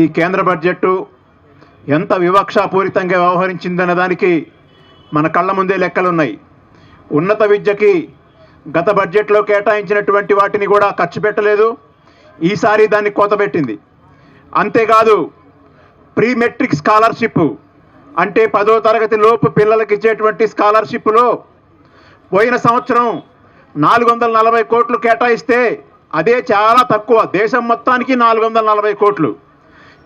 ఈ కేంద్ర బడ్జెట్టు ఎంత వివక్షాపూరితంగా వ్యవహరించిందనే దానికి మన కళ్ళ ముందే లెక్కలున్నాయి. ఉన్నత విద్యకి గత బడ్జెట్లో కేటాయించినటువంటి వాటిని కూడా ఖర్చు పెట్టలేదు. ఈసారి దాన్ని కోతబెట్టింది అంతేకాదు ప్రీ మెట్రిక్ స్కాలర్షిప్ అంటే పదో తరగతి లోపు పిల్లలకి ఇచ్చేటువంటి స్కాలర్షిప్లో పోయిన సంవత్సరం నాలుగు వందల నలభై కోట్లు కేటాయిస్తే అదే చాలా తక్కువ. దేశం మొత్తానికి నాలుగు వందల నలభై కోట్లు.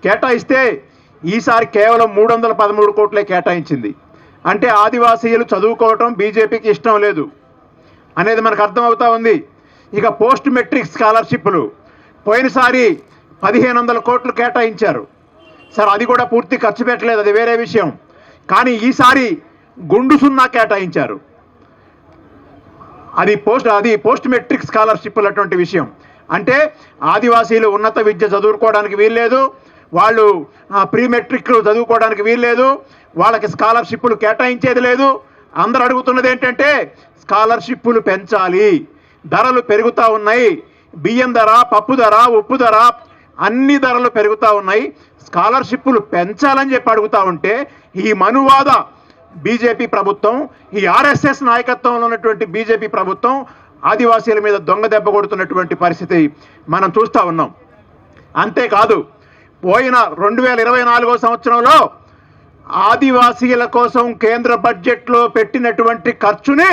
కేటాయిస్తే ఈసారి కేవలం మూడు వందల పదమూడు కోట్లే కేటాయించింది. అంటే ఆదివాసీలు చదువుకోవటం బీజేపీకి ఇష్టం లేదు. అనేది మనకు అర్థమవుతా ఉంది. ఇక పోస్ట్ మెట్రిక్ స్కాలర్షిప్లు పోయినసారి పదిహేను వందల కోట్లు కేటాయించారు. సార్ అది కూడా పూర్తి ఖర్చు పెట్టలేదు అది వేరే విషయం. కానీ ఈసారి గుండు సున్నా కేటాయించారు. అది పోస్ట్ అది పోస్ట్ మెట్రిక్ స్కాలర్షిప్లు అటువంటి విషయం. అంటే ఆదివాసీలు ఉన్నత విద్య చదువుకోవడానికి వీల్లేదు వాళ్ళు ప్రీ మెట్రిక్ చదువుకోవడానికి వీల్లేదు వాళ్ళకి స్కాలర్షిప్లు కేటాయించేది లేదు. అందరు అడుగుతున్నది ఏంటంటే స్కాలర్షిప్లు పెంచాలి ధరలు పెరుగుతూ ఉన్నాయి బియ్యం ధర పప్పు ధర ఉప్పు ధర అన్ని ధరలు పెరుగుతూ ఉన్నాయి. స్కాలర్షిప్లు పెంచాలని చెప్పి అడుగుతా ఉంటే ఈ మనువాద బీజేపీ ప్రభుత్వం ఈ ఆర్ఎస్ఎస్ నాయకత్వంలో ఉన్నటువంటి బీజేపీ ప్రభుత్వం ఆదివాసీల మీద దొంగ దెబ్బ కొడుతున్నటువంటి పరిస్థితి మనం చూస్తూ ఉన్నాం. అంతేకాదు పోయిన రెండు వేల ఇరవై నాలుగో సంవత్సరంలో ఆదివాసీల కోసం కేంద్ర బడ్జెట్లో పెట్టినటువంటి ఖర్చుని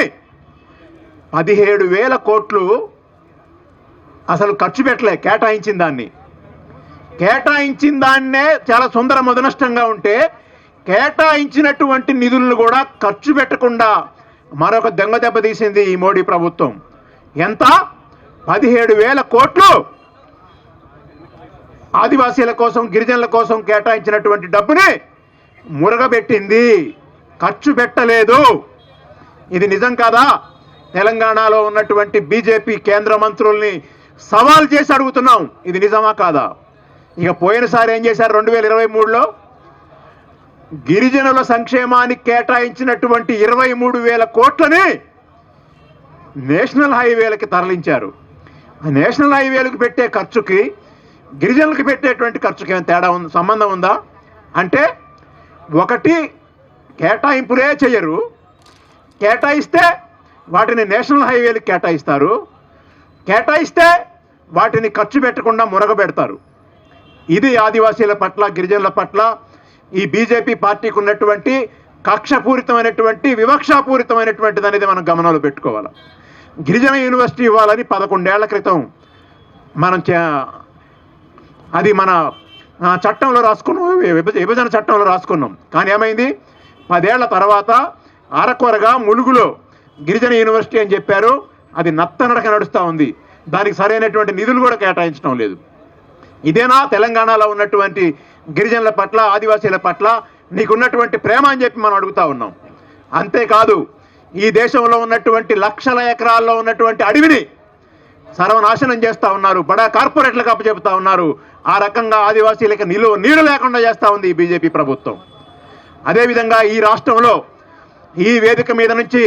పదిహేడు వేల కోట్లు అసలు ఖర్చు పెట్టలే కేటాయించిన దాన్ని. కేటాయించిన దాన్నే చాలా సుందర మధునష్టంగా ఉంటే కేటాయించినటువంటి నిధులను కూడా ఖర్చు పెట్టకుండా మరొక దెంగ దెబ్బ తీసింది ఈ మోడీ ప్రభుత్వం. ఎంత? పదిహేడు వేల కోట్లు ఆదివాసీల కోసం గిరిజనుల కోసం కేటాయించినటువంటి డబ్బుని మురగబెట్టింది. ఖర్చు పెట్టలేదు. ఇది నిజం కాదా? తెలంగాణలో ఉన్నటువంటి బీజేపీ కేంద్ర మంత్రుల్ని సవాల్ చేసి అడుగుతున్నాం. ఇది నిజమా కాదా? ఇక పోయినసారి ఏం చేశారు? రెండు వేల ఇరవై మూడులో గిరిజనుల సంక్షేమానికి కేటాయించినటువంటి ఇరవై మూడు వేల కోట్లని నేషనల్ హైవేలకి తరలించారు. ఆ నేషనల్ హైవేలకు పెట్టే ఖర్చుకి గిరిజనులకు పెట్టేటువంటి ఖర్చుకి ఏమైనా తేడా ఉంది సంబంధం ఉందా? అంటే ఒకటి కేటాయింపులే చేయరు. కేటాయిస్తే వాటిని నేషనల్ హైవేలకు కేటాయిస్తారు. కేటాయిస్తే వాటిని ఖర్చు పెట్టకుండా మురగబెడతారు. ఇది ఆదివాసీల పట్ల గిరిజనుల పట్ల ఈ బీజేపీ పార్టీకి ఉన్నటువంటి కక్షపూరితమైనటువంటి వివక్షాపూరితమైనటువంటిది అనేది మనం గమనంలో పెట్టుకోవాలి. గిరిజన యూనివర్సిటీ ఇవ్వాలని పదకొండేళ్ళ క్రితం మనం చే- అది మన చట్టంలో రాసుకున్నాం విభజ- విభజన చట్టంలో రాసుకున్నాం. కానీ ఏమైంది? పదేళ్ళ తర్వాత అరకొరగా ములుగులో గిరిజన యూనివర్సిటీ అని చెప్పారు. అది నత్తనడక నడుస్తూ ఉంది. దానికి సరైనటువంటి నిధులు కూడా కేటాయించడం లేదు. ఇదేనా? తెలంగాణలో ఉన్నటువంటి గిరిజనుల పట్ల ఆదివాసీల పట్ల నీకున్నటువంటి ప్రేమ అని చెప్పి మనం అడుగుతా ఉన్నాం. అంతేకాదు ఈ దేశంలో ఉన్నటువంటి లక్షల ఎకరాల్లో ఉన్నటువంటి అడవిని సర్వనాశనం చేస్తూ ఉన్నారు బడా కార్పొరేట్లకు అప్పచెబుతా ఉన్నారు. ఆ రకంగా ఆదివాసీలకు నిలువ నీరు లేకుండా చేస్తూ ఉంది ఈ బీజేపీ ప్రభుత్వం. అదేవిధంగా ఈ రాష్ట్రంలో ఈ వేదిక మీద నుంచి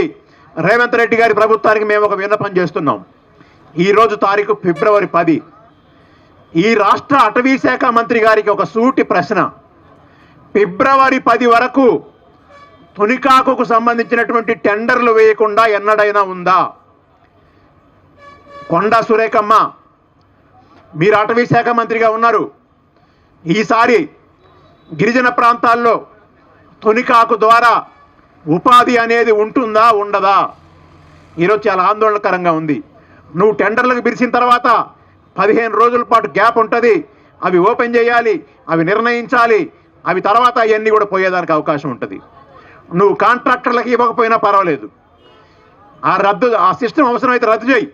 రేవంత్ రెడ్డి గారి ప్రభుత్వానికి మేము ఒక విన్నపం చేస్తున్నాం. ఈరోజు తారీఖు ఫిబ్రవరి పది. ఈ రాష్ట్ర అటవీ శాఖ మంత్రి గారికి ఒక సూటి ప్రశ్న. ఫిబ్రవరి పది వరకు తునికాకుకు సంబంధించినటువంటి టెండర్లు వేయకుండా ఎన్నడైనా ఉందా? కొండా సురేఖమ్మ. మీరు అటవీ శాఖ మంత్రిగా ఉన్నారు. ఈసారి గిరిజన ప్రాంతాల్లో తొనికాకు ద్వారా ఉపాధి అనేది ఉంటుందా ఉండదా? ఈరోజు చాలా ఆందోళనకరంగా ఉంది. నువ్వు టెండర్లకు పిలిచిన తర్వాత పదిహేను రోజుల పాటు గ్యాప్ ఉంటుంది. అవి ఓపెన్ చేయాలి అవి నిర్ణయించాలి. అవి తర్వాత అవన్నీ కూడా పోయేదానికి అవకాశం ఉంటుంది. నువ్వు కాంట్రాక్టర్లకు ఇవ్వకపోయినా పర్వాలేదు. ఆ రద్దు ఆ సిస్టమ్ అవసరమైతే రద్దు చేయి.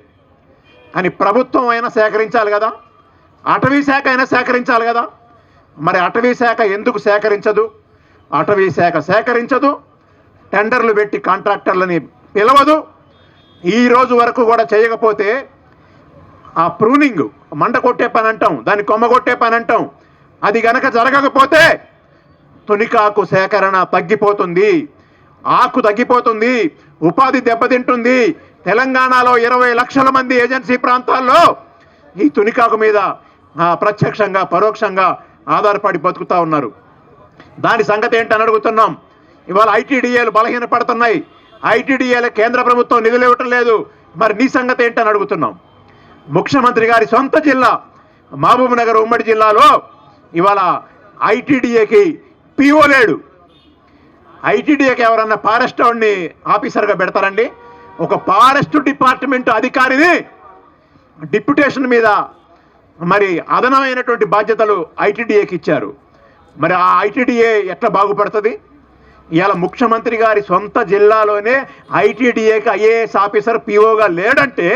అని ప్రభుత్వం అయినా సేకరించాలి కదా? అటవీ శాఖ అయినా సేకరించాలి కదా? మరి అటవీ శాఖ ఎందుకు సేకరించదు? అటవీ శాఖ సేకరించదు టెండర్లు పెట్టి కాంట్రాక్టర్లని పిలవదు. ఈ రోజు వరకు కూడా చేయకపోతే ఆ ప్రూనింగ్ మంట కొట్టే పని అంటాం దాన్ని కొమ్మ కొట్టే పని అంటాం. అది గనక జరగకపోతే తునికాకు సేకరణ తగ్గిపోతుంది ఆకు తగ్గిపోతుంది ఉపాధి దెబ్బతింటుంది తెలంగాణలో ఇరవై లక్షల మంది ఏజెన్సీ ప్రాంతాల్లో ఈ తునికాకు మీద ప్రత్యక్షంగా పరోక్షంగా ఆధారపడి బతుకుతా ఉన్నారు. దాని సంగతి ఏంటని అడుగుతున్నాం. ఇవాళ ఐటీడీఏలు బలహీనపడుతున్నాయి. ఐటీడీఏల కేంద్ర ప్రభుత్వం నిధులు ఇవ్వటం లేదు. మరి నీ సంగతి ఏంటని అడుగుతున్నాం. ముఖ్యమంత్రి గారి సొంత జిల్లా మహబూబ్ నగర్ ఉమ్మడి జిల్లాలో ఇవాళ ఐటీడీఏకి పీఓ లేడు. ఐటీడీఏకి ఎవరన్నా ఫారెస్ట్ ఆఫీసర్గా పెడతారండి? ఒక ఫారెస్ట్ డిపార్ట్మెంట్ అధికారిని డిప్యుటేషన్ మీద మరి అదనమైనటువంటి బాధ్యతలు ఐటీడీఏకి ఇచ్చారు. మరి ఆ ఐటీడీఏ ఎట్లా బాగుపడుతుంది? ఇవాళ ముఖ్యమంత్రి గారి సొంత జిల్లాలోనే ఐటీడీఏకి ఐఏఎస్ ఆఫీసర్ పిఓగా లేడంటే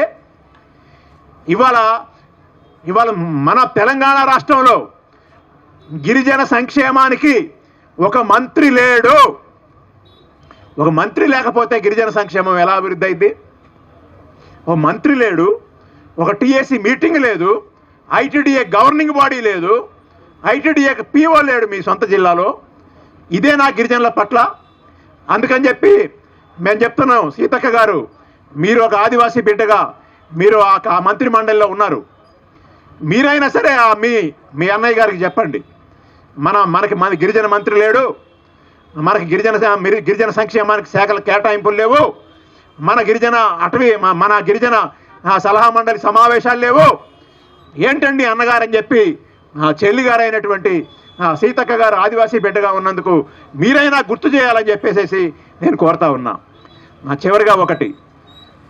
ఇవాళ ఇవాళ మన తెలంగాణ రాష్ట్రంలో గిరిజన సంక్షేమానికి ఒక మంత్రి లేడు. ఒక మంత్రి లేకపోతే గిరిజన సంక్షేమం ఎలా అభివృద్ధి అయింది? ఒక మంత్రి లేడు ఒక టీఏసీ మీటింగ్ లేదు ఐటీడీఏ గవర్నింగ్ బాడీ లేదు ఐటీడీఏ పీఓ లేడు మీ సొంత జిల్లాలో. ఇదే నా గిరిజనుల పట్ల. అందుకని చెప్పి మేము చెప్తున్నాం సీతక్క గారు మీరు ఒక ఆదివాసీ బిడ్డగా మీరు ఆ మంత్రి మండలిలో ఉన్నారు. మీరైనా సరే మీ మీ అన్నయ్య గారికి చెప్పండి. మన మనకి మన గిరిజన మంత్రి లేడు మనకి గిరిజన గిరిజన సంక్షేమానికి శాఖల కేటాయింపులు లేవు. మన గిరిజన అటవీ మ- మన గిరిజన సలహా మండలి సమావేశాలు లేవు. ఏంటండి అన్నగారని చెప్పి చెల్లిగారైనటువంటి చెల్లి గారైనటువంటి సీతక్క గారు ఆదివాసీ బిడ్డగా ఉన్నందుకు మీరైనా గుర్తు చేయాలని చెప్పేసేసి నేను కోరుతా ఉన్నా. చివరిగా ఒకటి.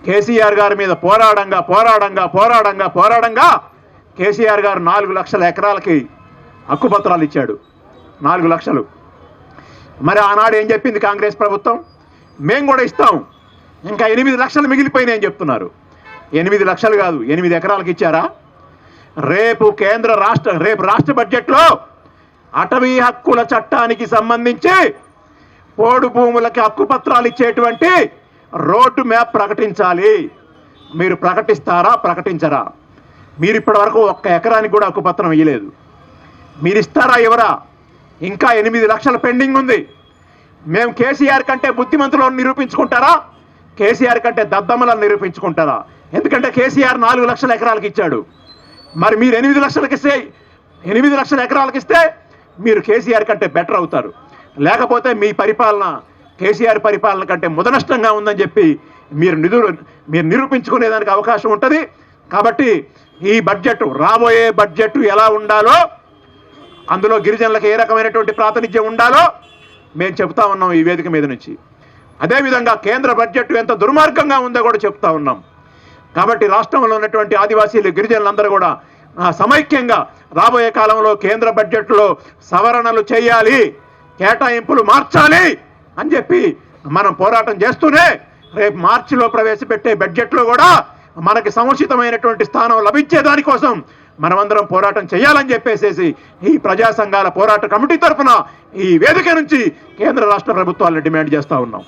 కేసీఆర్ గారి మీద పోరాడంగా పోరాడంగా పోరాడంగా పోరాడంగా కేసీఆర్ గారు నాలుగు లక్షల ఎకరాలకి హక్కుపత్రాలు ఇచ్చాడు. నాలుగు లక్షలు. మరి ఆనాడు ఏం చెప్పింది కాంగ్రెస్ ప్రభుత్వం? మేము కూడా ఇస్తాం. ఇంకా ఎనిమిది లక్షలు మిగిలిపోయినాయని చెప్తున్నారు. ఎనిమిది లక్షలు కాదు ఎనిమిది ఎకరాలకు ఇచ్చారా? రేపు కేంద్ర రాష్ట్ర రేపు రాష్ట్ర బడ్జెట్లో అటవీ హక్కుల చట్టానికి సంబంధించి పోడు భూములకి హక్కు పత్రాలు ఇచ్చేటువంటి రోడ్డు మ్యాప్ ప్రకటించాలి. మీరు ప్రకటిస్తారా ప్రకటించరా? మీరు ఇప్పటివరకు ఒక్క ఎకరానికి కూడా హక్కు పత్రం ఇవ్వలేదు మీరు ఇస్తారా ఎవరా ఇంకా ఎనిమిది లక్షల పెండింగ్ ఉంది. మేము కేసీఆర్ కంటే బుద్ధిమంతులను నిరూపించుకుంటారా? కేసీఆర్ కంటే దద్దమ్మలను నిరూపించుకుంటారా? ఎందుకంటే కేసీఆర్ నాలుగు లక్షల ఎకరాలకు ఇచ్చాడు. మరి మీరు ఎనిమిది లక్షలకు ఇస్తే ఎనిమిది లక్షల ఎకరాలకు ఇస్తే మీరు కేసీఆర్ కంటే బెటర్ అవుతారు. లేకపోతే మీ పరిపాలన కేసీఆర్ పరిపాలన కంటే ముదనష్టంగా ఉందని చెప్పి మీరు నిధులు మీరు నిరూపించుకునేదానికి అవకాశం ఉంటుంది. కాబట్టి ఈ బడ్జెట్ రాబోయే బడ్జెట్ ఎలా ఉండాలో అందులో గిరిజనులకు ఏ రకమైనటువంటి ప్రాతినిధ్యం ఉండాలో మేము చెప్తా ఉన్నాం ఈ వేదిక మీద నుంచి. అదేవిధంగా కేంద్ర బడ్జెట్ ఎంత దుర్మార్గంగా ఉందో కూడా చెప్తా ఉన్నాం. కాబట్టి రాష్ట్రంలో ఉన్నటువంటి ఆదివాసీలు గిరిజనులందరూ కూడా సమైక్యంగా రాబోయే కాలంలో కేంద్ర బడ్జెట్లో సవరణలు చేయాలి కేటాయింపులు మార్చాలి అని చెప్పి మనం పోరాటం చేస్తూనే రేపు మార్చిలో ప్రవేశపెట్టే బడ్జెట్లో కూడా మనకి సముచితమైనటువంటి స్థానం లభించే దానికోసం మనమందరం పోరాటం చేయాలని చెప్పేసేసి ఈ ప్రజా సంఘాల పోరాట కమిటీ తరఫున ఈ వేదిక నుంచి కేంద్ర రాష్ట్ర ప్రభుత్వాలను డిమాండ్ చేస్తా ఉన్నాం.